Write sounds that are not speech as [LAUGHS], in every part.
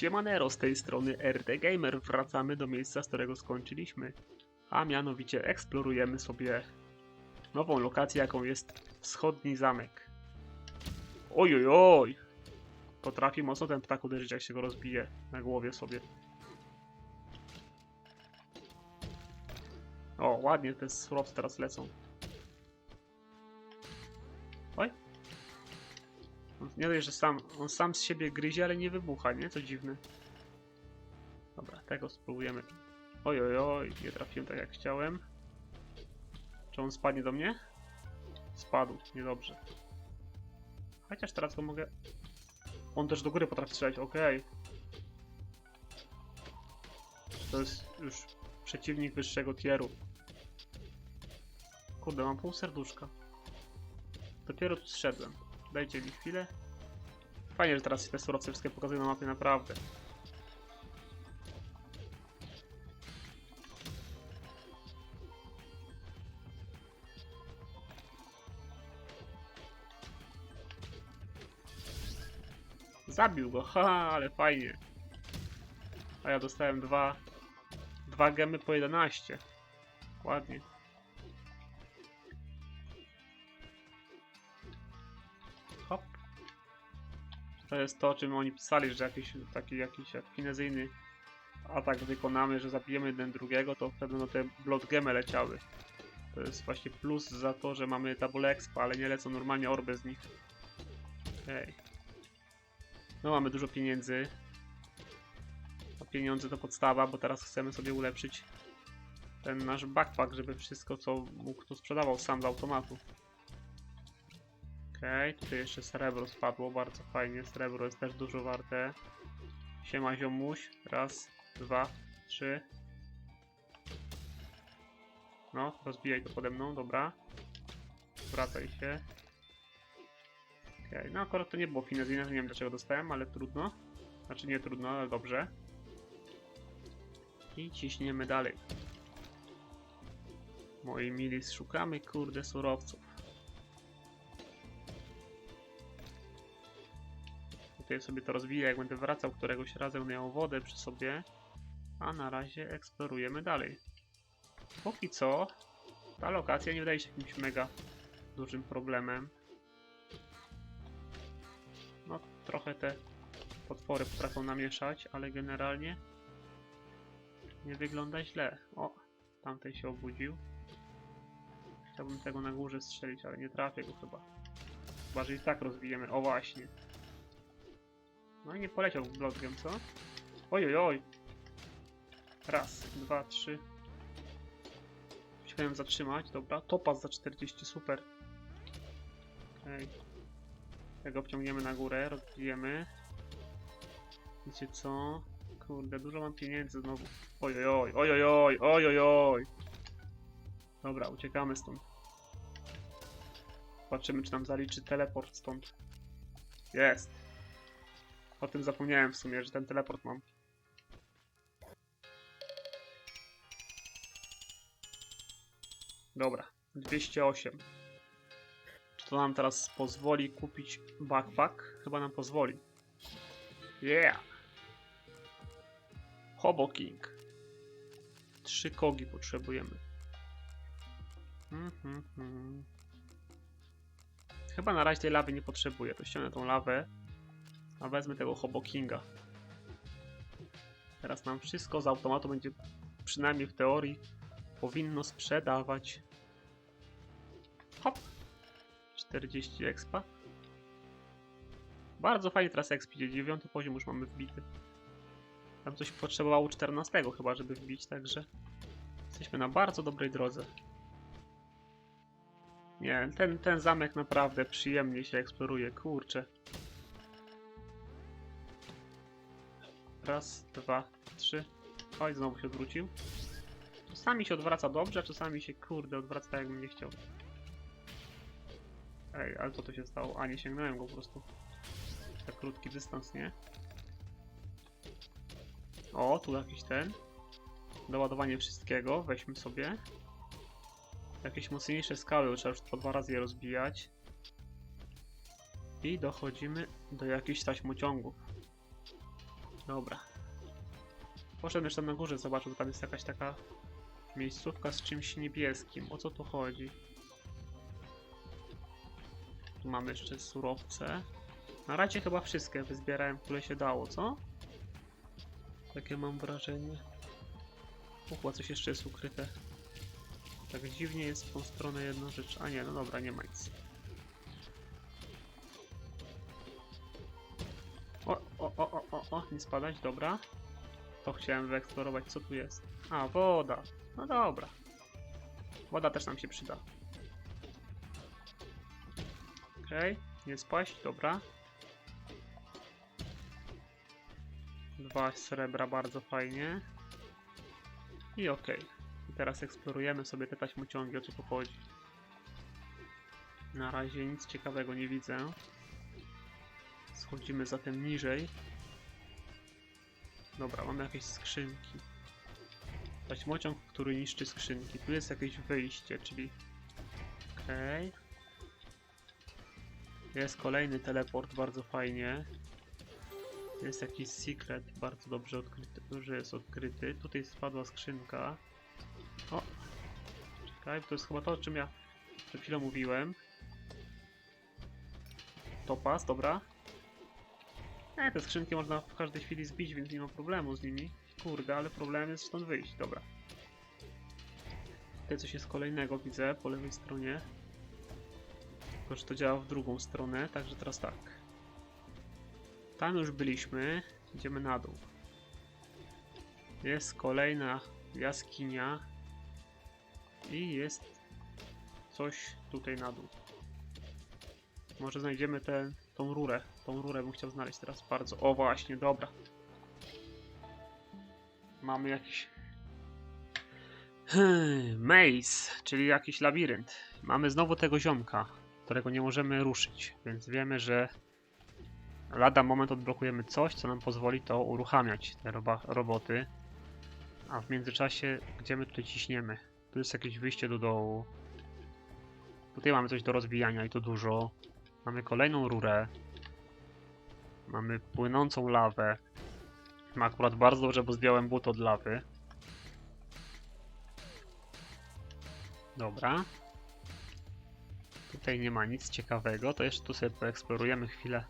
Siemanero, z tej strony RD Gamer. Wracamy do miejsca, z którego skończyliśmy. A mianowicie eksplorujemy sobie nową lokację, jaką jest wschodni zamek. Oj, oj, oj! Potrafi mocno ten ptak uderzyć, jak się go rozbije na głowie sobie. O, ładnie te surowce teraz lecą. Nie dość, że sam, on sam z siebie gryzie, ale nie wybucha, nie? Co dziwne. Dobra, tego spróbujemy. Oj, oj, oj, nie trafiłem tak jak chciałem. Czy on spadnie do mnie? Spadł, niedobrze. Chociaż teraz go mogę... On też do góry potrafi strzelać, okej. To jest już przeciwnik wyższego tieru. Kurde, mam pół serduszka. Dopiero tu zszedłem. Dajcie mi chwilę. Fajnie, że teraz te surowce wszystkie pokazują na mapie, naprawdę. Zabił go, ha, ale fajnie. A ja dostałem dwa, dwa gemy po 11. Ładnie. To jest to, o czym oni pisali, że jakiś taki jakiś jak finezyjny atak wykonamy, że zabijemy jeden drugiego, to wtedy no te blood leciały. To jest właśnie plus za to, że mamy double ale nie lecą normalnie orby z nich. Hej. No mamy dużo pieniędzy. A pieniądze to podstawa, bo teraz chcemy sobie ulepszyć ten nasz backpack, żeby wszystko co mógł to sprzedawał sam z automatu. Okej, tutaj jeszcze srebro spadło, bardzo fajnie. Srebro jest też dużo warte. Siema ziomuś. Raz, dwa, trzy. No, rozbijaj to pode mną, dobra. Wracaj się. Okej, no akurat to nie było finezyjne, nie wiem dlaczego dostałem, ale trudno. Znaczy nie trudno, ale dobrze. I ciśniemy dalej. Moi mili, szukamy kurde surowców. Tutaj sobie to rozwiję, jak będę wracał któregoś razu, miał wodę przy sobie. A na razie eksplorujemy dalej. Póki co, ta lokacja nie wydaje się jakimś mega dużym problemem. No, trochę te potwory potrafią namieszać, ale generalnie nie wygląda źle. O, tamten się obudził. Chciałbym tego na górze strzelić, ale nie trafię go chyba. Chyba, że i tak rozbijemy. O właśnie. No i nie poleciał blogiem, co? Ojoj, oj. Raz, dwa, trzy. Chciałem zatrzymać, dobra. Topaz za 40, super. Okej. Okay. Tego wciągniemy na górę, rozbijemy. Wiecie co? Kurde, dużo mam pieniędzy znowu. Ojojoj, ojojoj, ojojoj. Dobra, uciekamy stąd. Zobaczymy, czy nam zaliczy teleport stąd. Jest. O tym zapomniałem w sumie, że ten teleport mam. Dobra, 208. Czy to nam teraz pozwoli kupić backpack? Chyba nam pozwoli. Yeah! Hobo King. Trzy kogi potrzebujemy. Mhm, mhm. Chyba na razie tej lawy nie potrzebuję. To ściągnę tą lawę. A wezmę tego Hobo Kinga. Teraz nam wszystko z automatu będzie, przynajmniej w teorii, powinno sprzedawać. Hop! 40 expa. Bardzo fajnie teraz exp idzie. 9 poziom już mamy wbity. Tam coś potrzebowało 14 chyba, żeby wbić, także jesteśmy na bardzo dobrej drodze. Nie, ten, ten zamek naprawdę przyjemnie się eksploruje, kurczę. Raz, dwa, trzy. Oj, znowu się odwrócił. Czasami się odwraca dobrze, a czasami się kurde odwraca tak jakbym nie chciał. Ej, ale co to się stało? A, nie sięgnąłem go po prostu. Tak krótki dystans, nie? O, tu jakiś ten. Doładowanie wszystkiego, weźmy sobie. Jakieś mocniejsze skały, trzeba już po dwa razy je rozbijać. I dochodzimy do jakichś taśmociągów. Dobra. Poszedłem jeszcze na górze, zobaczył, tam jest jakaś taka miejscówka z czymś niebieskim. O co tu chodzi? Tu mamy jeszcze surowce. Na razie chyba wszystkie wyzbierałem, które się dało, co? Takie mam wrażenie. Uchła, coś jeszcze jest ukryte. Tak dziwnie jest w tą stronę jedna rzecz. A nie, no dobra, nie ma nic. O, nie spadać, dobra. To chciałem wyeksplorować, co tu jest. A, woda. No dobra. Woda też nam się przyda. Okej, nie spaść, dobra. Dwa srebra, bardzo fajnie. I okej. I teraz eksplorujemy sobie te taśmociągi, o co tu chodzi. Na razie nic ciekawego nie widzę. Schodzimy zatem niżej. Dobra, mamy jakieś skrzynki. Taśmociąg, który niszczy skrzynki. Tu jest jakieś wyjście, czyli... Okej. Jest kolejny teleport, bardzo fajnie. Jest jakiś secret, bardzo dobrze odkryty, że jest odkryty. Tutaj spadła skrzynka. O! Czekaj, to jest chyba to, o czym ja przed chwilą mówiłem. Topas, dobra. E, te skrzynki można w każdej chwili zbić, więc nie ma problemu z nimi. Kurde, ale problem jest stąd wyjść, dobra. Tutaj coś jest kolejnego, widzę, po lewej stronie. Tylko, że to działa w drugą stronę, także teraz tak. Tam już byliśmy, idziemy na dół. Jest kolejna jaskinia. I jest coś tutaj na dół. Może znajdziemy tę tą rurę. Tą rurę bym chciał znaleźć teraz bardzo. O właśnie, dobra. Mamy jakiś Hmm, maze, czyli jakiś labirynt. Mamy znowu tego ziomka, którego nie możemy ruszyć, więc wiemy, że lada moment odblokujemy coś, co nam pozwoli to uruchamiać, te roba, roboty. A w międzyczasie, gdzie my tutaj ciśniemy? Tu jest jakieś wyjście do dołu. Tutaj mamy coś do rozbijania i to dużo. Mamy kolejną rurę. Mamy płynącą lawę. Ma akurat bardzo dobrze, bo zdjąłem but od lawy. Dobra. Tutaj nie ma nic ciekawego, to jeszcze tu sobie poeksplorujemy chwilę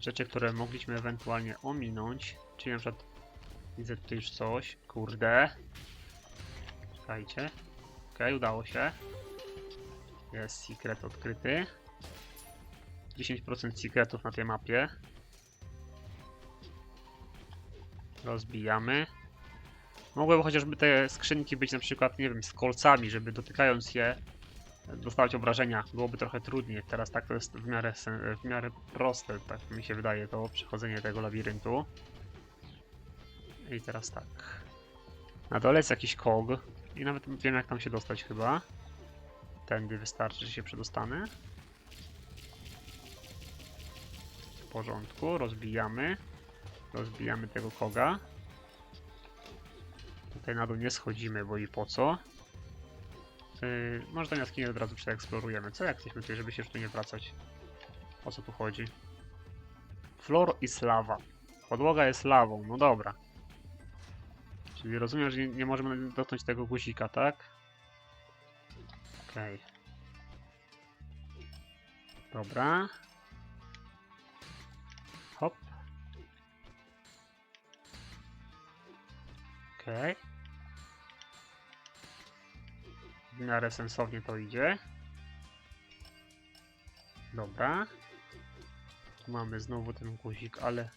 rzeczy, które mogliśmy ewentualnie ominąć. Czyli na przykład widzę tutaj już coś. Kurde. Czekajcie. Okej, udało się. Jest secret odkryty. 10% secretów na tej mapie. Rozbijamy. Mogłyby chociażby te skrzynki być na przykład, nie wiem, z kolcami, żeby dotykając je dostawać obrażenia. Byłoby trochę trudniej. Teraz tak to jest w miarę, w miarę proste, tak mi się wydaje, to przechodzenie tego labiryntu. I teraz tak. Na dole jest jakiś kog. I nawet wiem jak tam się dostać chyba. Tędy wystarczy, że się przedostanę. Porządku, rozbijamy. Rozbijamy tego koga. Tutaj na dół nie schodzimy, bo i po co. Yy, może tą jaskinię od razu przeeksplorujemy. Co jak jesteśmy tutaj, żeby się już tu nie wracać? O co tu chodzi? Flor is lawa. Podłoga jest lawą, no dobra. Czyli rozumiem, że nie, nie możemy dotknąć tego guzika, tak? Okej. Dobra. Okej. W miarę sensownie to idzie. Dobra. Tu mamy znowu ten guzik, ale...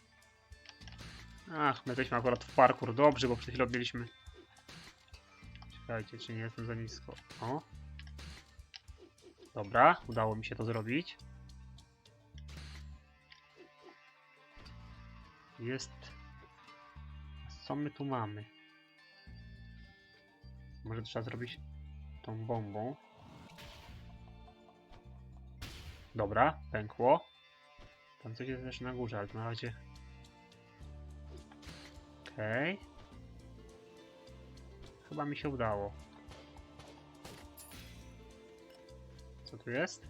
Ach, my jesteśmy akurat w parkour. Dobrze, bo przed chwilą mieliśmy... Czekajcie, czy nie jestem za nisko. O. Dobra, udało mi się to zrobić. Jest... Co my tu mamy? Może trzeba zrobić tą bombą. Dobra, pękło. Tam coś jest jeszcze na górze, ale na razie... Okej. Chyba mi się udało. Co tu jest?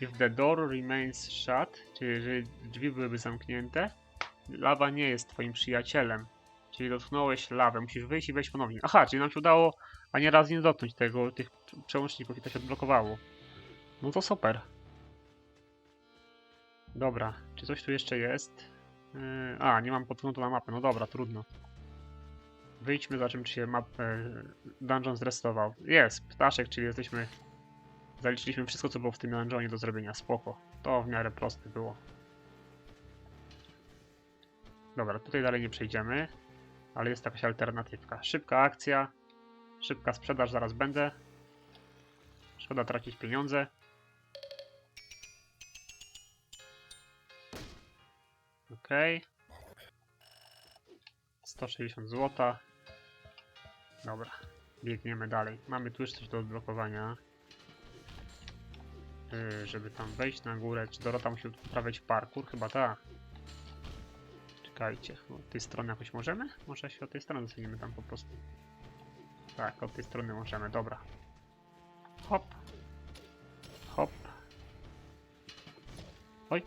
If the door remains shut, czyli jeżeli drzwi byłyby zamknięte, lawa nie jest twoim przyjacielem. Czyli dotknąłeś lawę, musisz wyjść i wejść ponownie. Aha, czyli nam się udało ani razu nie dotknąć tego, tych przełączników i to się odblokowało. No to super. Dobra, czy coś tu jeszcze jest? Yy, a, nie mam podglądu na mapę, no dobra, trudno. Wyjdźmy, zobaczymy czy się map, e, dungeon zrestował. Jest, ptaszek, czyli jesteśmy... Zaliczyliśmy wszystko, co było w tym dungeonie do zrobienia, spoko. To w miarę proste było. Dobra, tutaj dalej nie przejdziemy, ale jest jakaś alternatywka. Szybka akcja, szybka sprzedaż, zaraz będę. Szkoda tracić pieniądze. Ok. 160 zł. Dobra, biegniemy dalej. Mamy tu jeszcze coś do odblokowania. Yy, żeby tam wejść na górę. Czy Dorota musi uprawiać parkour? Chyba tak. Czekajcie, od tej strony jakoś możemy? Może się od tej strony dostaniemy tam po prostu. Tak, od tej strony możemy, dobra. Hop. Hop. Oj.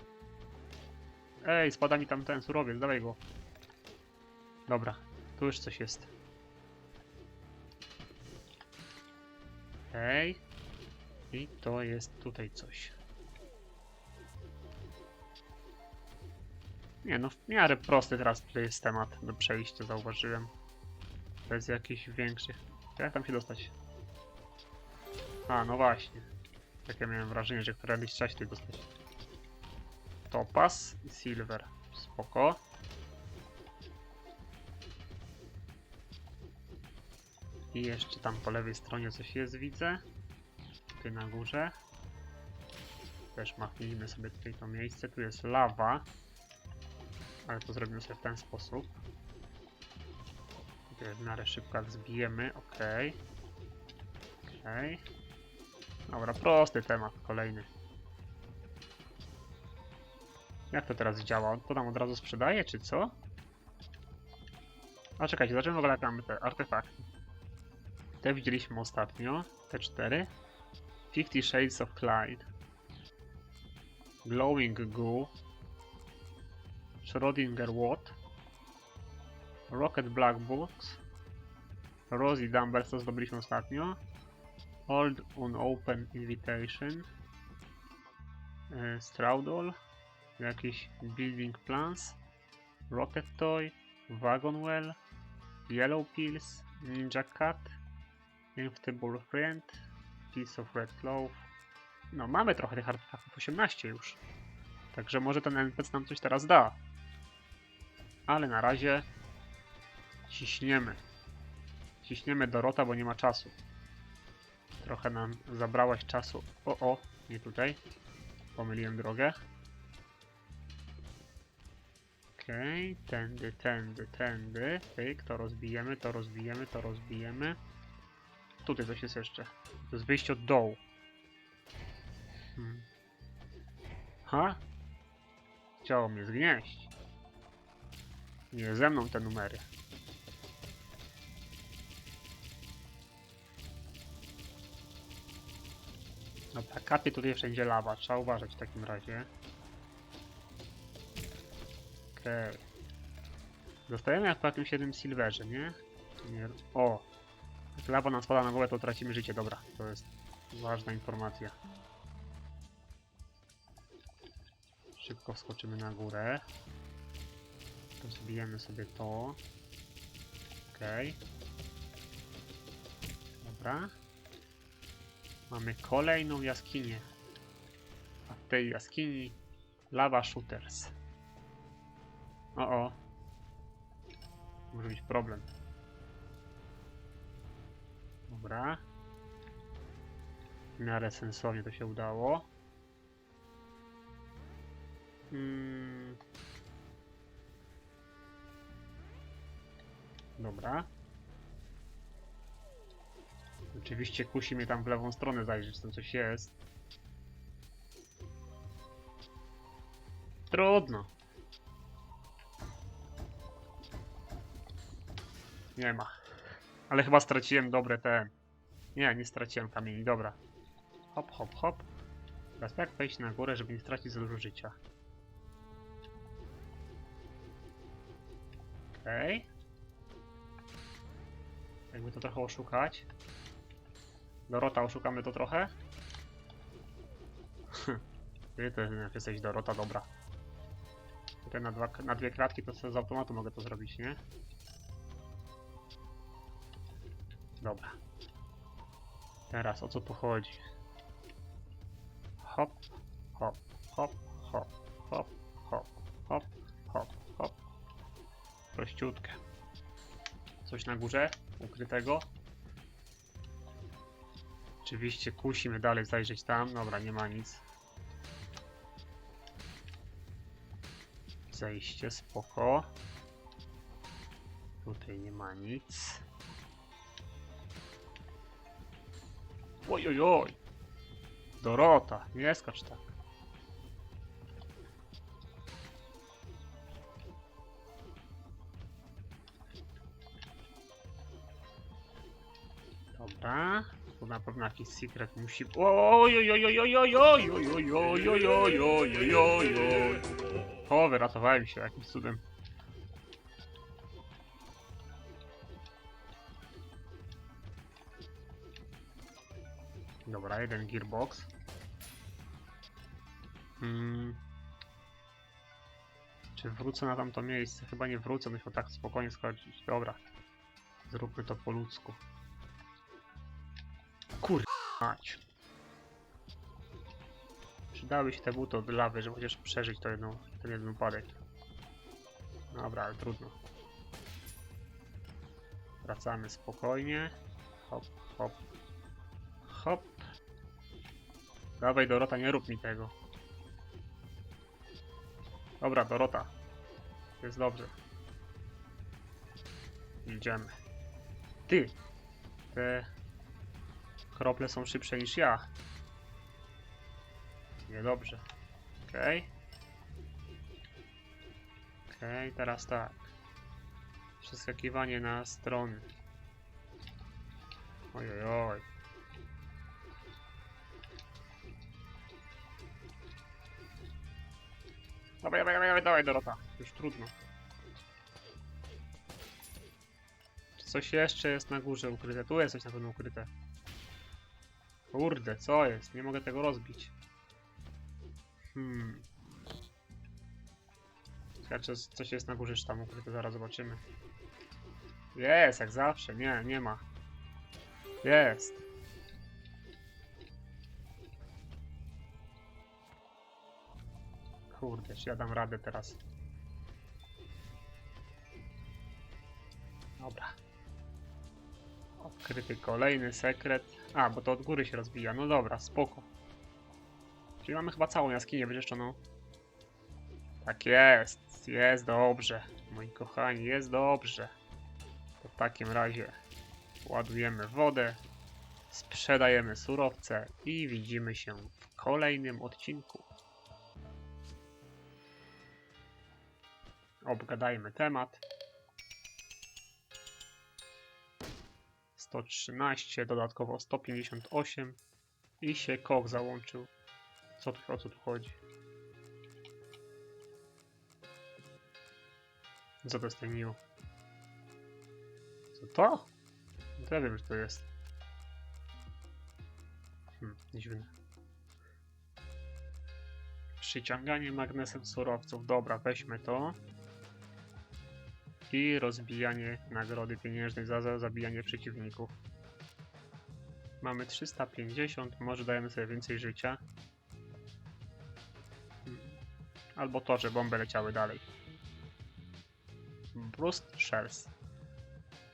Ej, spada mi tam ten surowiec, dawaj go. Dobra, tu już coś jest. Ej. I to jest tutaj coś. Nie no, w miarę prosty teraz tutaj jest temat do przejścia, zauważyłem. Bez jakichś większych... Jak tam się dostać? A, no właśnie. Takie miałem wrażenie, że któregoś trzeba się tutaj dostać. Topaz i silver. Spoko. I jeszcze tam po lewej stronie coś jest, widzę. Tutaj na górze. Też machnijmy sobie tutaj to miejsce. Tu jest lawa. Ale to zrobimy sobie w ten sposób. Miarę szybko zbijemy. Ok. Ok. Dobra, prosty temat. Kolejny. Jak to teraz działa? To nam od razu sprzedaje, czy co? A czekajcie, zobaczymy w ogóle te artefakty. Te widzieliśmy ostatnio. Te cztery. Fifty Shades of Clyde. Glowing Goo. Schrodinger Watt. Rocket Black Box. Rosie Dumbbells to zdobyliśmy ostatnio. Old Unopen Invitation. E, Straudol. Jakiś Building Plans. Rocket Toy. Wagonwell. Yellow Pills. Ninja Cat. Inevitable Friend. Piece of Red Cloth. No, mamy trochę tych artefaktów, 18 już. Także może ten NPC nam coś teraz da. Ale na razie ciśniemy. Ciśniemy Dorota, bo nie ma czasu. Trochę nam zabrałaś czasu. O, o, nie tutaj. Pomyliłem drogę. Okej, okay, tędy, tędy, tędy. Pyk, to rozbijemy, to rozbijemy, to rozbijemy. Tutaj coś jest jeszcze. To jest wyjście od dołu. Hmm. Ha? Chciało mnie zgnieść. Nie ze mną te numery. Dobra, kapie tutaj wszędzie lawa. Trzeba uważać w takim razie. Okej. Okay. Zostajemy jak po jakimś jednym silverze, nie? nie? O! Jak lawa nam spada na głowę, to tracimy życie. Dobra, to jest ważna informacja. Szybko wskoczymy na górę. Rozbijemy sobie to. Okej. Dobra. Mamy kolejną jaskinię. A w tej jaskini lava shooters. O o. Może być problem. Dobra. W miarę sensownie to się udało. Hmm. Dobra. Oczywiście kusi mnie tam w lewą stronę zajrzeć, czy tam coś jest. Trudno. Nie ma. Ale chyba straciłem dobre te... Nie, nie straciłem kamieni, dobra. Hop, hop, hop. Teraz jak wejść na górę, żeby nie stracić za dużo życia? Okej. Jakby to trochę oszukać. Dorota, oszukamy to trochę? [LAUGHS] Ty to jesteś Dorota, dobra. Tutaj na, dwa, na dwie kratki to sobie z automatu mogę to zrobić, nie? Dobra. Teraz o co tu chodzi? Hop, hop, hop, hop, hop, hop, hop, hop, hop. Prościutkę. Coś na górze ukrytego. Oczywiście kusimy dalej zajrzeć tam. Dobra, nie ma nic. Zejście, spoko. Tutaj nie ma nic. Oj, oj, oj. Dorota, nie skacz tak. Dobra. Tu na pewno jakiś secret musi... O, wyratowałem się jakimś cudem. Dobra, jeden gearbox. Hmm. Czy wrócę na tamto miejsce? Chyba nie wrócę, myślę tak spokojnie schodzić. Dobra. Zróbmy to po ludzku. Kur... mać. Przydały się te buty od lawy, żeby chociaż przeżyć to jedną, ten jeden upadek. Dobra, ale trudno. Wracamy spokojnie. Hop, hop. Hop. Dawaj Dorota, nie rób mi tego. Dobra, Dorota. Jest dobrze. Idziemy. Ty! Te krople są szybsze niż ja. Niedobrze. Okej. Okej, teraz tak. Przeskakiwanie na strony. Oj, oj, oj. Dawaj, dawaj, dawaj, dawaj, Dorota. Już trudno. Coś jeszcze jest na górze ukryte? Tu jest coś na pewno ukryte. Kurde, co jest? Nie mogę tego rozbić. Hmm. Ciekawe, coś jest na górze, czy tam ukryte, zaraz zobaczymy. Jest, jak zawsze. Nie, nie ma. Jest. Kurde, czy ja dam radę teraz. Dobra. Odkryty kolejny sekret. A, bo to od góry się rozbija. No dobra, spoko. Czyli mamy chyba całą jaskinię wyczyszczoną. Tak jest, jest dobrze. Moi kochani, jest dobrze. To w takim razie ładujemy wodę, sprzedajemy surowce i widzimy się w kolejnym odcinku. Obgadajmy temat. 113, dodatkowo 158 i się kok załączył. Co tu, o co tu chodzi? Co to jest ten new? Co to? No to ja wiem, że to jest. Hmm, dziwne. Przyciąganie magnesem surowców. Dobra, weźmy to. I rozbijanie nagrody pieniężnej za za zabijanie przeciwników. Mamy 350, może dajemy sobie więcej życia. Hmm. Albo to, że bomby leciały dalej. Burst Shells.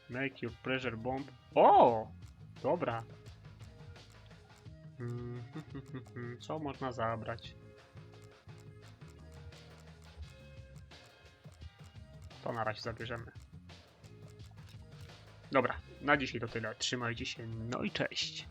Make your pressure bomb. O! Dobra. Mm, Co można zabrać? To na razie zabierzemy. Dobra, na dzisiaj to tyle. Trzymajcie się, no i cześć.